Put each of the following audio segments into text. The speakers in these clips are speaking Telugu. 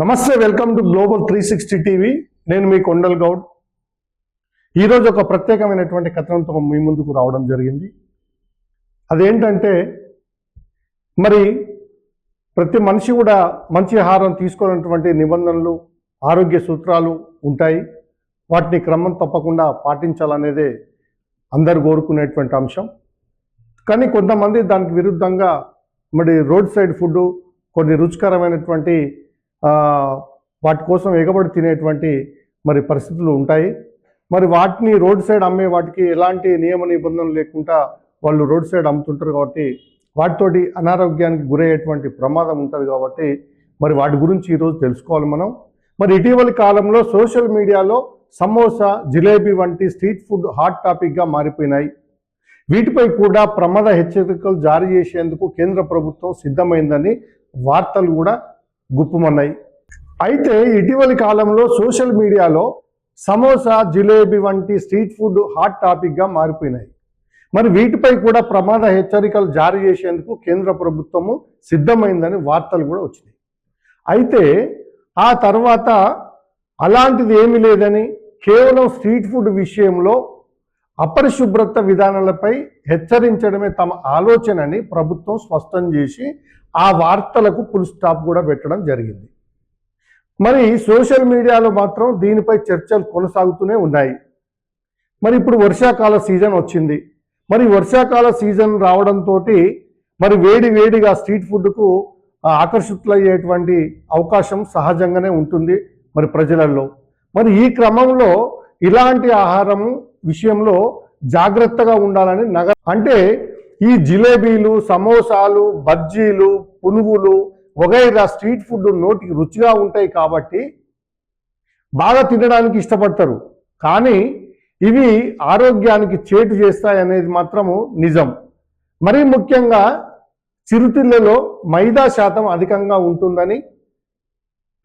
నమస్తే welcome to global three sixty TV నేను మీ కొండల్ గౌడ్. ఈరోజు ఒక ప్రత్యేకమైనటువంటి కథనంతో మీ ముందుకు రావడం జరిగింది. అదేంటంటే మరి ప్రతి మనిషి కూడా మంచి ఆహారం తీసుకున్నటువంటి నిబంధనలు ఆరోగ్య సూత్రాలు ఉంటాయి. వాటిని క్రమం తప్పకుండా పాటించాలనేదే అందరు కోరుకునేటువంటి అంశం. కానీ కొంతమంది దానికి విరుద్ధంగా మరి రోడ్ సైడ్ ఫుడ్ కొన్ని రుచికరమైనటువంటి వాటి కోసం ఎగబడి తినేటువంటి మరి పరిస్థితులు ఉంటాయి. మరి వాటిని రోడ్ సైడ్ అమ్మే వాటికి ఎలాంటి నియమ నిబంధనలు లేకుండా వాళ్ళు రోడ్ సైడ్ అమ్ముతుంటారు కాబట్టి వాటితోటి అనారోగ్యానికి గురయ్యేటువంటి ప్రమాదం ఉంటుంది కాబట్టి మరి వాటి గురించి ఈరోజు తెలుసుకోవాలి మనం. మరి ఇటీవలి కాలంలో సోషల్ మీడియాలో సమోసా జిలేబీ వంటి స్ట్రీట్ ఫుడ్ హాట్ టాపిక్గా మారిపోయినాయి. వీటిపై కూడా ప్రమాద హెచ్చరికలు జారీ చేసేందుకు కేంద్ర ప్రభుత్వం సిద్ధమైందని వార్తలు కూడా గుప్పుమన్నాయి. అయితే ఇటీవలి కాలంలో సోషల్ మీడియాలో సమోసా జిలేబీ వంటి స్ట్రీట్ ఫుడ్ హాట్ టాపిక్గా మారిపోయినాయి. మరి వీటిపై కూడా ప్రమాద హెచ్చరికలు జారీ చేసేందుకు కేంద్ర ప్రభుత్వము సిద్ధమైందని వార్తలు కూడా వచ్చినాయి. అయితే ఆ తర్వాత అలాంటిది ఏమీ లేదని కేవలం స్ట్రీట్ ఫుడ్ విషయంలో అపరిశుభ్రత విధానాలపై హెచ్చరించడమే తమ ఆలోచనని ప్రభుత్వం స్పష్టం చేసి ఆ వార్తలకు ఫుల్ స్టాప్ కూడా పెట్టడం జరిగింది. మరి సోషల్ మీడియాలో మాత్రం దీనిపై చర్చలు కొనసాగుతూనే ఉన్నాయి. మరి ఇప్పుడు వర్షాకాల సీజన్ వచ్చింది. మరి వర్షాకాల సీజన్ రావడంతో మరి వేడి వేడిగా స్ట్రీట్ ఫుడ్కు ఆకర్షితులయ్యేటువంటి అవకాశం సహజంగానే ఉంటుంది మరి ప్రజలలో. మరి ఈ క్రమంలో ఇలాంటి ఆహారం విషయంలో జాగ్రత్తగా ఉండాలని నగర అంటే ఈ జిలేబీలు సమోసాలు బజ్జీలు పునుగులు వగైరా స్ట్రీట్ ఫుడ్ నోటికి రుచిగా ఉంటాయి కాబట్టి బాగా తినడానికి ఇష్టపడతారు. కానీ ఇవి ఆరోగ్యానికి చేటు చేస్తాయి అనేది మాత్రము నిజం. మరీ ముఖ్యంగా చిరుతిళ్ళలో మైదా శాతం అధికంగా ఉంటుందని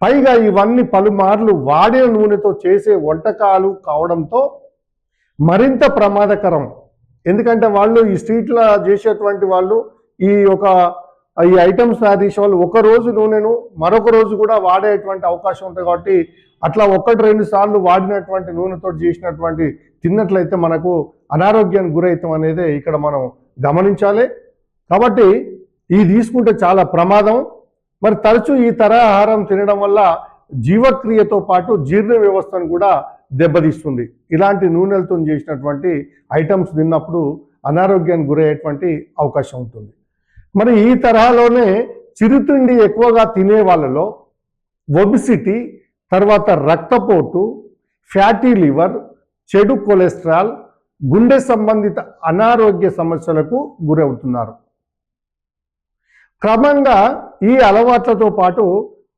పైగా ఇవన్నీ పలుమార్లు వాడే నూనెతో చేసే వంటకాలు కావడంతో మరింత ప్రమాదకరం. ఎందుకంటే వాళ్ళు ఈ స్ట్రీట్లో చేసేటువంటి వాళ్ళు ఈ ఒక ఈ ఐటమ్స్ తయారు చేసే వాళ్ళు ఒక రోజు నూనెను మరొక రోజు కూడా వాడేటువంటి అవకాశం ఉంటుంది కాబట్టి అట్లా ఒకటి రెండు సార్లు వాడినటువంటి నూనెతో చేసినటువంటి తిన్నట్లయితే మనకు అనారోగ్యానికి గురవుతాం అనేది ఇక్కడ మనం గమనించాలి. కాబట్టి ఇది తీసుకుంటే చాలా ప్రమాదం. మరి తరచూ ఈ తర ఆహారం తినడం వల్ల జీవక్రియతో పాటు జీర్ణ వ్యవస్థను కూడా దెబ్బతీస్తుంది. ఇలాంటి నూనెలతో చేసినటువంటి ఐటమ్స్ తిన్నప్పుడు అనారోగ్యానికి గురయ్యేటువంటి అవకాశం ఉంటుంది. మరి ఈ తరహాలోనే చిరుతిండి ఎక్కువగా తినే వాళ్ళలో ఒబిసిటీ తర్వాత రక్తపోటు ఫ్యాటీ లివర్ చెడు కొలెస్ట్రాల్ గుండె సంబంధిత అనారోగ్య సమస్యలకు గురవుతున్నారు. క్రమంగా ఈ అలవాట్లతో పాటు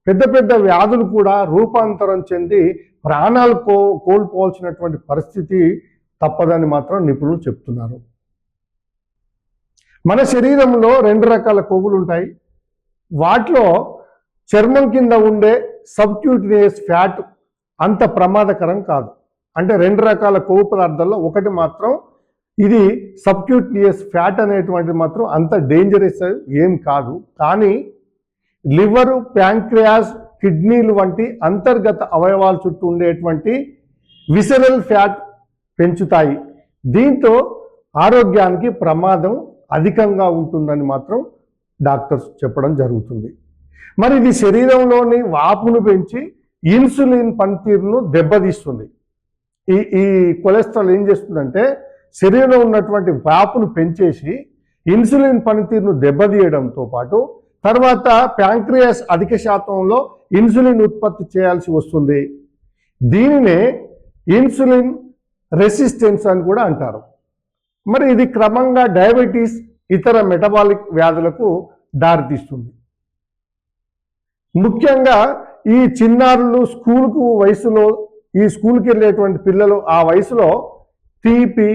పెద్ద పెద్ద వ్యాధులు కూడా రూపాంతరం చెంది ప్రాణాలు కో కోల్పోవాల్సినటువంటి పరిస్థితి తప్పదని మాత్రం నిపుణులు చెప్తున్నారు. మన శరీరంలో రెండు రకాల కొవ్వులు ఉంటాయి. వాటిలో చర్మం కింద ఉండే సబ్క్యూటినియస్ ఫ్యాట్ అంత ప్రమాదకరం కాదు. అంటే రెండు రకాల కొవ్వు పదార్థాల్లో ఒకటి మాత్రం ఇది సబ్క్యూటినియస్ ఫ్యాట్ అనేటువంటిది మాత్రం అంత డేంజరస్ ఏం కాదు. కానీ లివరు ప్యాంక్రియాస్ కిడ్నీలు వంటి అంతర్గత అవయవాల చుట్టూ ఉండేటువంటి విసరల్ ఫ్యాట్ పెంచుతాయి. దీంతో ఆరోగ్యానికి ప్రమాదం అధికంగా ఉంటుందని మాత్రం డాక్టర్స్ చెప్పడం జరుగుతుంది. మరి ఇది శరీరంలోని వాపును పెంచి ఇన్సులిన్ పనితీరును దెబ్బతీస్తుంది. ఈ ఈ కొలెస్ట్రాల్ ఏం చేస్తుందంటే శరీరంలో ఉన్నటువంటి వాపును పెంచేసి ఇన్సులిన్ పనితీరును దెబ్బతీయడంతో పాటు తర్వాత ప్యాంక్రియాస్ అధిక శాతంలో ఇన్సులిన్ ఉత్పత్తి చేయాల్సి వస్తుంది. దీనినే ఇన్సులిన్ రెసిస్టెన్స్ అని కూడా అంటారు. మరి ఇది క్రమంగా డయాబెటీస్ ఇతర మెటబాలిక్ వ్యాధులకు దారితీస్తుంది. ముఖ్యంగా ఈ చిన్నారులు స్కూల్కు వయసులో ఈ స్కూల్కి వెళ్ళేటువంటి పిల్లలు ఆ వయసులో తీపి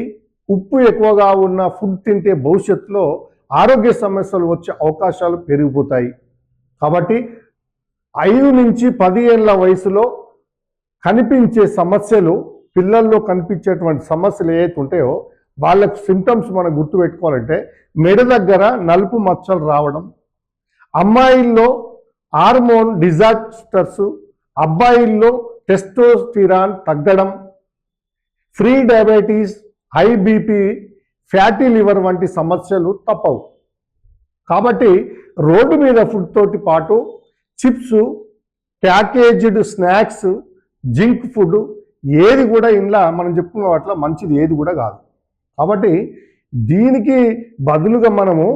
ఉప్పు ఎక్కువగా ఉన్న ఫుడ్ తింటే భవిష్యత్తులో ఆరోగ్య సమస్యలు వచ్చే అవకాశాలు పెరిగిపోతాయి. కాబట్టి ఐదు నుంచి పది ఏళ్ళ వయసులో కనిపించే సమస్యలు పిల్లల్లో కనిపించేటువంటి సమస్యలు ఏవైతే ఉంటాయో వాళ్ళకు సిమ్టమ్స్ మనం గుర్తుపెట్టుకోవాలంటే మెడ దగ్గర నలుపు మచ్చలు రావడం అమ్మాయిల్లో హార్మోన్ డిజాస్టర్స్ అబ్బాయిల్లో టెస్టోస్టిరాన్ తగ్గడం free diabetes high BP fatty liver వంటి సమస్యలు తప్పవు. కాబట్టి రోడ్డు మీద ఫుడ్ తోటి పాటు chips packaged snacks junk food ఏది కూడా ఇంట్లో మనం చెప్పుకున్న వాటిలో మంచిది ఏది కూడా కాదు. కాబట్టి దీనికి బదులుగా మనము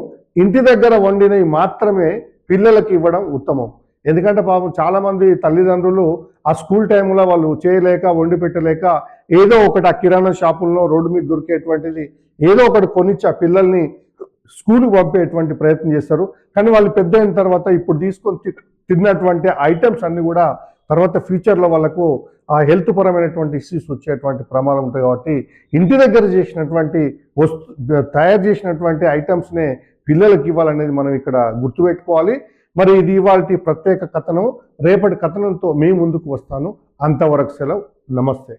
ఇంటి దగ్గర వండినవి మాత్రమే పిల్లలకి ఇవ్వడం ఉత్తమం. ఎందుకంటే పాపం చాలామంది తల్లిదండ్రులు ఆ స్కూల్ టైంలో వాళ్ళు చేయలేక వండి పెట్టలేక ఏదో ఒకటి ఆ కిరాణా షాపుల్లో రోడ్డు మీద దొరికేటువంటిది ఏదో ఒకటి కొనిచ్చి ఆ పిల్లల్ని స్కూల్కి పంపేటువంటి ప్రయత్నం చేస్తారు. కానీ వాళ్ళు పెద్ద అయిన తర్వాత ఇప్పుడు తీసుకొని తి- తిన్నటువంటి ఐటమ్స్ అన్నీ కూడా తర్వాత ఫ్యూచర్లో వాళ్ళకు ఆ హెల్త్ పరమైనటువంటి ఇష్యూస్ వచ్చేటువంటి ప్రమాదం ఉంటుంది కాబట్టి ఇంటి దగ్గర చేసినటువంటి వస్తు తయారు చేసినటువంటి ఐటమ్స్నే పిల్లలకి ఇవ్వాలనేది మనం ఇక్కడ గుర్తుపెట్టుకోవాలి. మరి ఇది ఇవాళ ప్రత్యేక కథనం. రేపటి కథనంతో మీ ముందుకు వస్తాను. అంతవరకు సెలవు. నమస్తే.